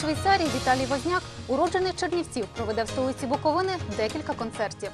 Швейцарії Віталій Возняк, уроджений Чернівців, проведе в столиці Буковини декілька концертів.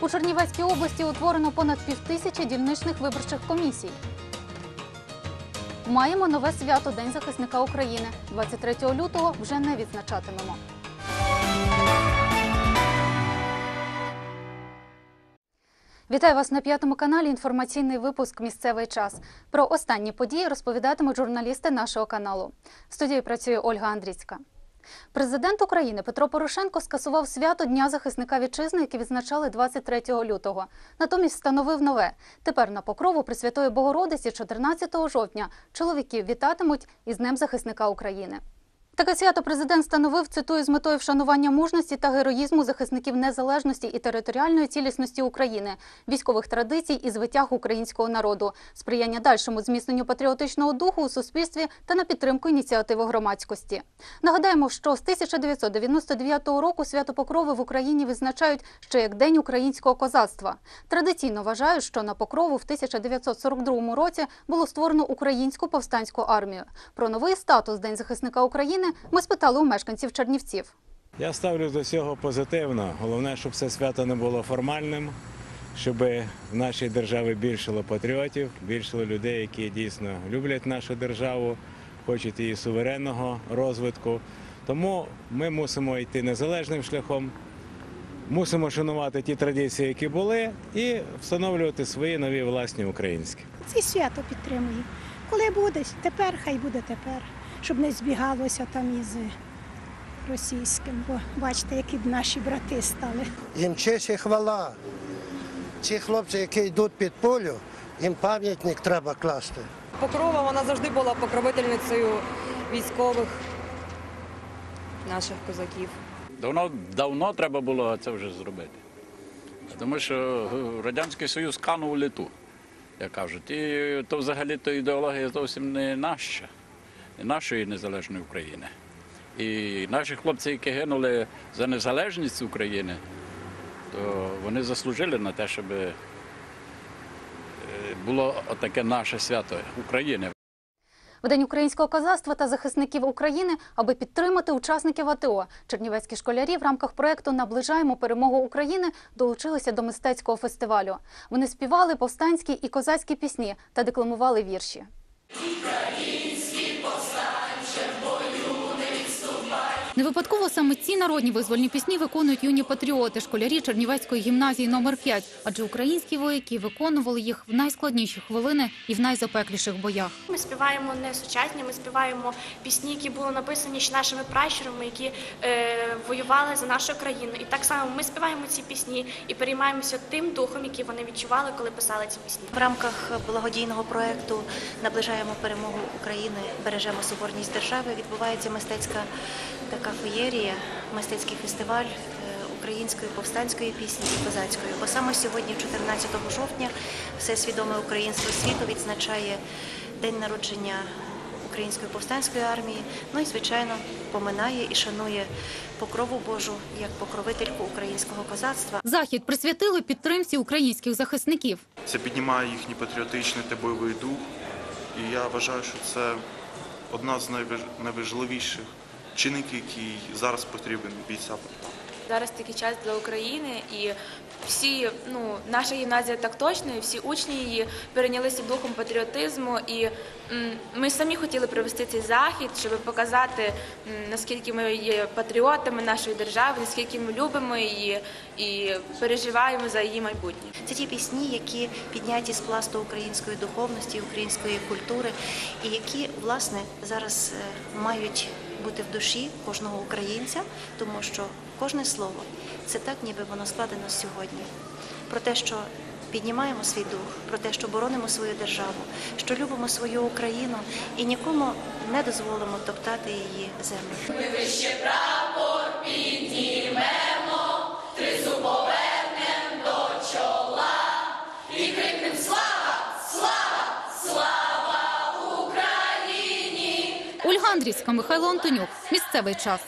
У Чернівецькій області утворено понад півтисячі дільничних виборчих комісій. Маємо нове свято День захисника України. 23 лютого вже не відзначатимемо. Вітаю вас на п'ятому каналі. Інформаційний випуск Місцевий час. Про останні події розповідатимуть журналісти нашого каналу. В студії працює Ольга Андрійська. Президент України Петро Порошенко скасував свято Дня захисника вітчизни, яке відзначали 23 лютого. Натомість встановив нове. Тепер на покрову Пресвятої Богородиці 14 жовтня чоловіків вітатимуть із Днем захисника України. Таке свято президент становив, цитую, з метою вшанування мужності та героїзму захисників незалежності і територіальної цілісності України, військових традицій і звитяг українського народу, сприяння дальшому зміцненню патріотичного духу у суспільстві та на підтримку ініціативи громадськості. Нагадаємо, що з 1999 року свято Покрови в Україні відзначають ще як День українського козацтва. Традиційно вважають, що на Покрову в 1942 році було створено українську повстанську армію. Про новий статус День захисника України ми спитали у мешканців Чернівців. Я ставлю до цього позитивно. Головне, щоб це свято не було формальним, щоб в нашій державі більшало патріотів, більшало людей, які дійсно люблять нашу державу, хочуть її суверенного розвитку. Тому ми мусимо йти незалежним шляхом, мусимо шанувати ті традиції, які були, і встановлювати свої нові власні українські. Це свято підтримую. Коли буде, тепер хай буде тепер, щоб не збігалося там із російським. Бо бачите, які б наші брати стали. Їм честь і хвала. Ці хлопці, які йдуть під полю, їм пам'ятник треба класти. Покрова вона завжди була покровительницею військових наших козаків. Давно, давно треба було це вже зробити. Тому що е, Радянський Союз канув у літу, як кажуть. І то взагалі то ідеологія зовсім не наша, нашої незалежної України. І наші хлопці, які гинули за незалежність України, то вони заслужили на те, щоб е, було таке наше свято України. В День українського козацтва та захисників України, аби підтримати учасників АТО, чернівецькі школярі в рамках проекту Наближаємо перемогу України долучилися до мистецького фестивалю. Вони співали повстанські і козацькі пісні та декламували вірші. Випадково саме ці народні визвольні пісні виконують юні патріоти, школярі Чернівецької гімназії номер 5 адже українські вояки виконували їх в найскладніші хвилини і в найзапекліших боях. Ми співаємо не сучасні, ми співаємо пісні, які були написані ще нашими пращурами, які е, воювали за нашу країну. І так само ми співаємо ці пісні і переймаємося тим духом, який вони відчували, коли писали ці пісні. В рамках благодійного проекту Наближаємо перемогу України, бережемо соборність держави. Відбувається мистецька така феєрія, мистецький фестиваль е, української повстанської пісні і козацької. Бо саме сьогодні, 14 жовтня, все свідоме українство світу відзначає день народження української повстанської армії. Ну і звичайно поминає і шанує покрову Божу як покровительку українського козацтва. Захід присвятили підтримці українських захисників. Це піднімає їхній патріотичний та бойовий дух. І я вважаю, що це одна з найваж- найважливіших чинників, який зараз потрібен бійцям. Зараз такий час для України, і всі, ну, наша гімназія так точно, і всі учні її перейнялися духом патріотизму. І м, ми самі хотіли провести цей захід, щоб показати, м, наскільки ми є патріотами нашої держави, наскільки ми любимо її і переживаємо за її майбутнє. Це ті пісні, які підняті з пласту української духовності, української культури, і які власне зараз е, мають бути в душі кожного українця, тому що кожне слово це так, ніби воно складено сьогодні. Про те, що піднімаємо свій дух, про те, що боронимо свою державу, що любимо свою Україну і нікому не дозволимо топтати її землю. Ольга Андрійська, Михайло Антонюк. Місцевий час.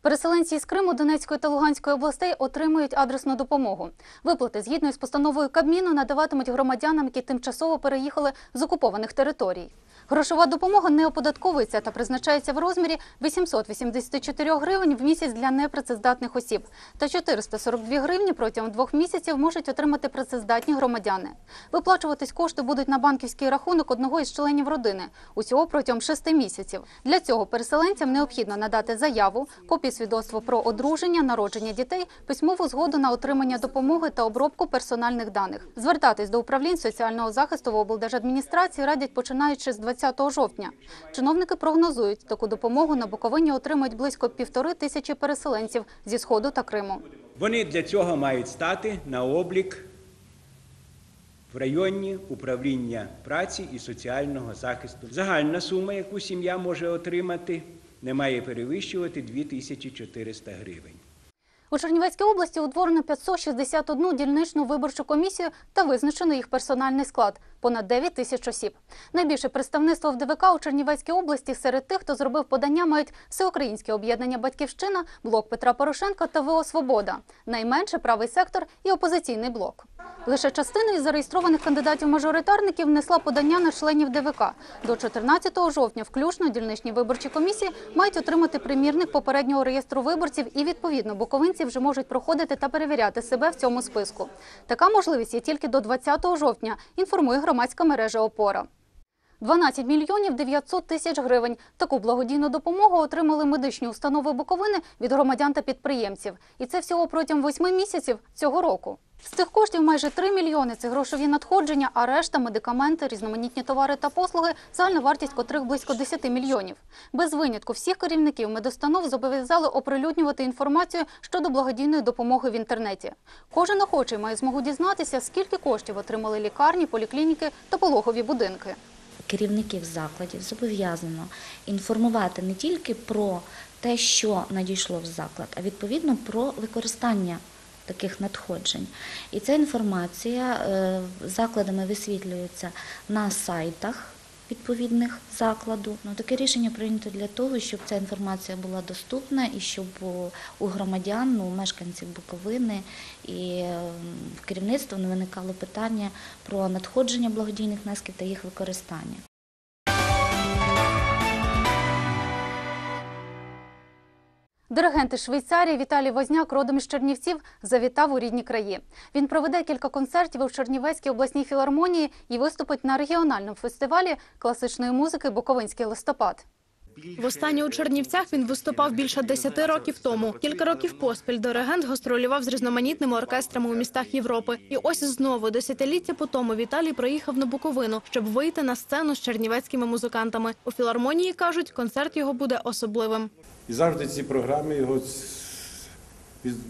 Переселенці із Криму, Донецької та Луганської областей отримують адресну допомогу. Виплати згідно із постановою Кабміну надаватимуть громадянам, які тимчасово переїхали з окупованих територій. Грошова допомога не оподатковується та призначається в розмірі 884 гривень в місяць для непрацездатних осіб та 442 гривні протягом двох місяців можуть отримати працездатні громадяни. Виплачуватись кошти будуть на банківський рахунок одного із членів родини усього протягом шести місяців. Для цього переселенцям необхідно надати заяву, копію свідоцтва про одруження, народження дітей, письмову згоду на отримання допомоги та обробку персональних даних. Звертатись до управлінь соціального захисту в облдержадміністрації радять починаючи з 20 жовтня. Чиновники прогнозують, таку допомогу на Буковині отримають близько півтори тисячі переселенців зі сходу та Криму. Вони для цього мають стати на облік в районні управління праці і соціального захисту. Загальна сума, яку сім'я може отримати, не має перевищувати 2400 гривень. У Чернівецькій області утворено 561 дільничну виборчу комісію та визначено їх персональний склад – понад 9 тисяч осіб. Найбільше представництво в ДВК у Чернівецькій області серед тих, хто зробив подання, мають Всеукраїнське об'єднання «Батьківщина», Блок Петра Порошенка та ВО «Свобода». Найменше – правий сектор і опозиційний блок. Лише частина із зареєстрованих кандидатів-мажоритарників внесла подання на членів ДВК. До 14 жовтня включно дільничні виборчі комісії мають отримати примірник попереднього реєстру виборців і, відповідно, буковинці вже можуть проходити та перевіряти себе в цьому списку. Така можливість є тільки до 20 жовтня, інформує громадська мережа «Опора». 12 мільйонів 900 тисяч гривень. Таку благодійну допомогу отримали медичні установи Буковини від громадян та підприємців. І це всього протягом восьми місяців цього року. З цих коштів майже 3 мільйони – це грошові надходження, а решта – медикаменти, різноманітні товари та послуги, загальна вартість котрих близько 10 мільйонів. Без винятку всіх керівників медустанов зобов'язали оприлюднювати інформацію щодо благодійної допомоги в інтернеті. Кожен охочий має змогу дізнатися, скільки коштів отримали лікарні, поліклініки та пологові будинки. керівників закладів зобов'язано інформувати не тільки про те, що надійшло в заклад, а відповідно про використання таких надходжень. І ця інформація е, закладами висвітлюється на сайтах відповідних закладу. Ну, таке рішення прийнято для того, щоб ця інформація була доступна і щоб у- громадян, у мешканців Буковини і в керівництва не виникало питання про надходження благодійних внесків та їх використання. Диригент із Швейцарії Віталій Возняк, родом із Чернівців, завітав у рідні краї. Він проведе кілька концертів у Чернівецькій обласній філармонії і виступить на регіональному фестивалі класичної музики Буковинський листопад. Востаннє у Чернівцях він виступав більше 10 років тому. Кілька років поспіль диригент гастролював з різноманітними оркестрами у містах Європи. І ось знову десятиліття по тому Віталій приїхав на Буковину, щоб вийти на сцену з чернівецькими музикантами. У філармонії кажуть, концерт його буде особливим. І завжди ці програми його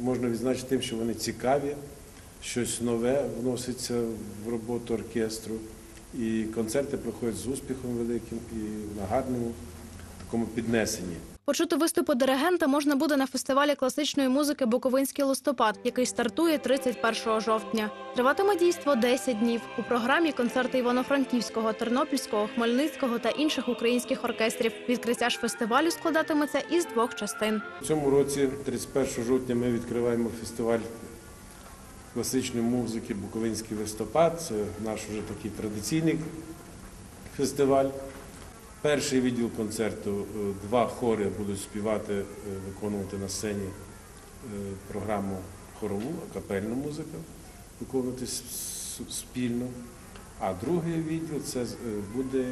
можна відзначити тим, що вони цікаві, щось нове вноситься в роботу оркестру. І концерти проходять з успіхом великим і на гарному такому піднесенні. Почути виступи диригента можна буде на фестивалі класичної музики Буковинський листопад, який стартує 31 жовтня. Триватиме дійство 10 днів. У програмі концерти Івано-Франківського, Тернопільського, Хмельницького та інших українських оркестрів. Відкриття ж фестивалю складатиметься із двох частин. В цьому році, 31 жовтня, ми відкриваємо фестиваль класичної музики Буковинський листопад. Це наш вже такий традиційний фестиваль. Перший відділ концерту е, два хори будуть співати, е, виконувати на сцені е, програму хорову, капельну музику, виконувати спільно. А другий відділ це буде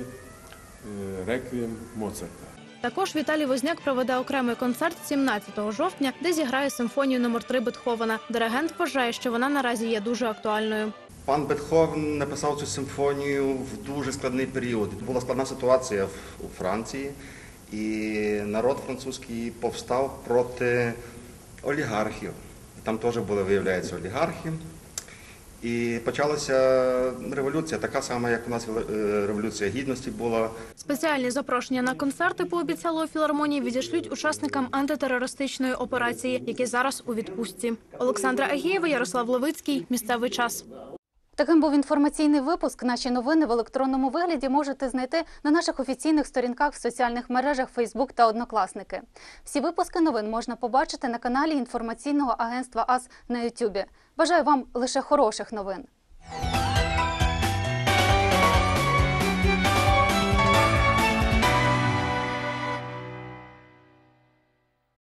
реквієм Моцарта. Також Віталій Возняк проведе окремий концерт 17 жовтня, де зіграє симфонію номер 3 Бетховена. Диригент вважає, що вона наразі є дуже актуальною. Пан Бетховен написав цю симфонію в дуже складний період. Була складна ситуація у Франції, і народ французький повстав проти олігархів. Там теж були, виявляється, олігархи. І почалася революція, така сама, як у нас е, революція гідності була. Спеціальні запрошення на концерти пообіцяли у філармонії відійшлють учасникам антитерористичної операції, які зараз у відпустці. Олександра Агієва, Ярослав Левицький. Місцевий час. Таким був інформаційний випуск. Наші новини в електронному вигляді можете знайти на наших офіційних сторінках в соціальних мережах Facebook та Однокласники. Всі випуски новин можна побачити на каналі інформаційного агентства АС на YouTube. Бажаю вам лише хороших новин.